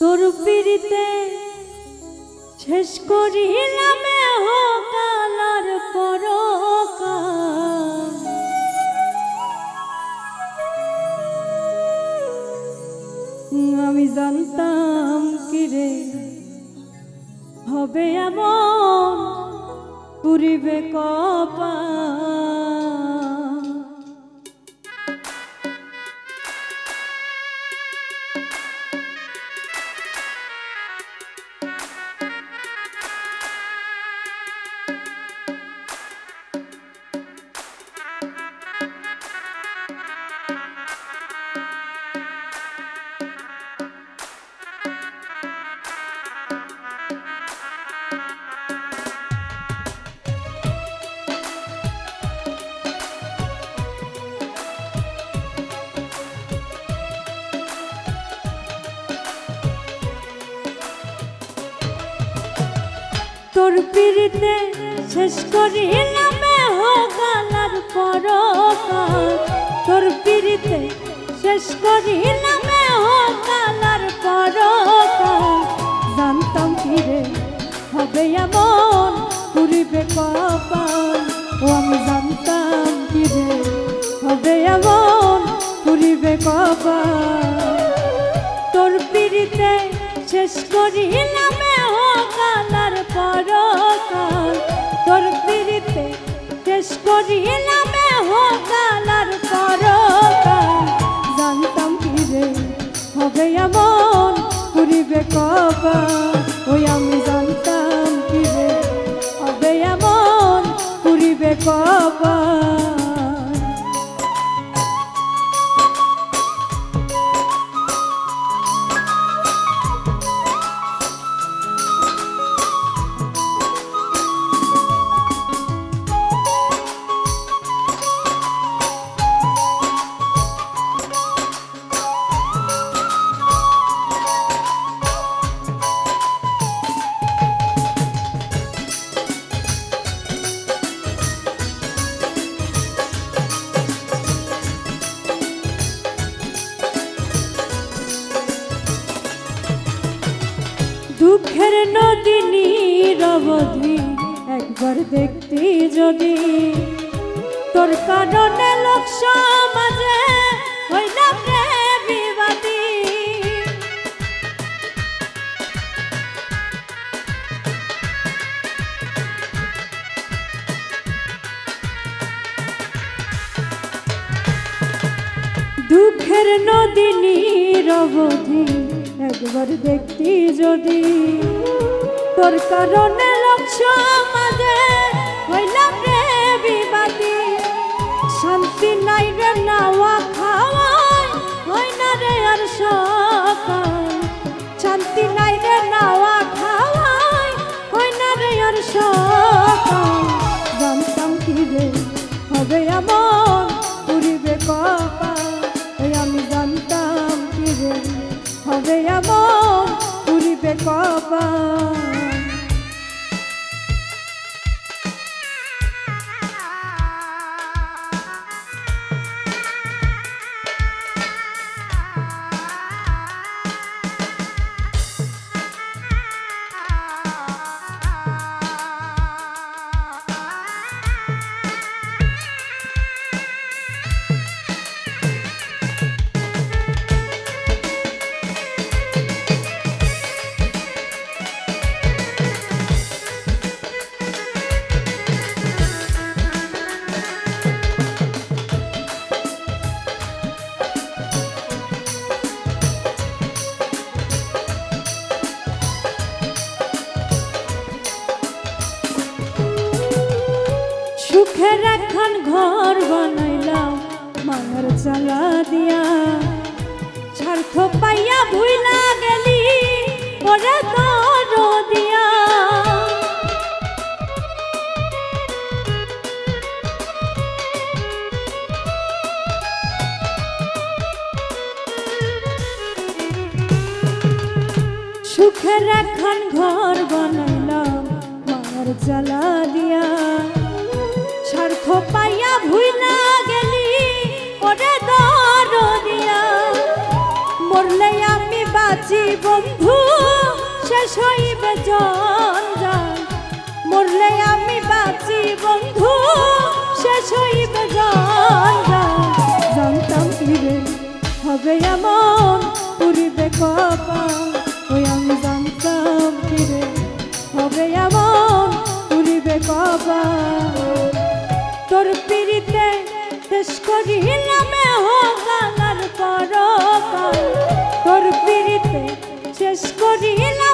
তোর পিড়িতে শেষ করিলাম কালার পরকাল। আমি জানতাম কি রে হবে এমন পুরিবে কপা তোর পিড়িতে শেষ করিলাম হো কালার পরকাল। তোর পিড়িতে শেষ করিলাম হো কালার পরকাল। জানতাম কি রে, হবে এমন, পুরিবে কপাল। ও, আমি জানতাম কি রে, হবে এমন, পুরিবে কপাল। তোর পিড়িতে শেষ করিলাম এমন করিবে কপাল ওই আমি দুঃখের নদী নিরবধি একবার দেখতি যদি। তোর কারণে লোক সমাজে দুঃখের নদী নিরবধি একবার দেখতি যদি। তোর কারণে লোক সমাজে হইলাম রে বিবাদী। শান্তি নাই রে নাওয়া খাওয়াই হয় না রে আর সকাল। শান্তি নাই রে নাওয়া হবে এমন পুরিবে কপাল। সুখের এখন ঘর বানাইলাম মায়ের চালা দিয়া। স্বার্থ পাইয়া ভুইলা গেলি, ওরে তোর দিয়া। সুখের এখন ঘর বানাইলাম মায়ের চালা দিয়া। স্বার্থ পাইয়া ভুইলা গেলি, ওরে দর দিয়া মরলে আমি বাঁচি বন্ধু, শেষ হইবে জঞ্জাল। মরলে আমি বাঁচি বন্ধু, শেষ হইবে জঞ্জাল। জানতাম কি রে, হবে এমন, পুরিবে কপাল। ওই আমি জানতাম কি রে, হবে এমন, পুরিবে কপাল। তোর পিড়িতে শেষ করিলাম হোকালার পর তোর পিড়িতে শেষ করিলাম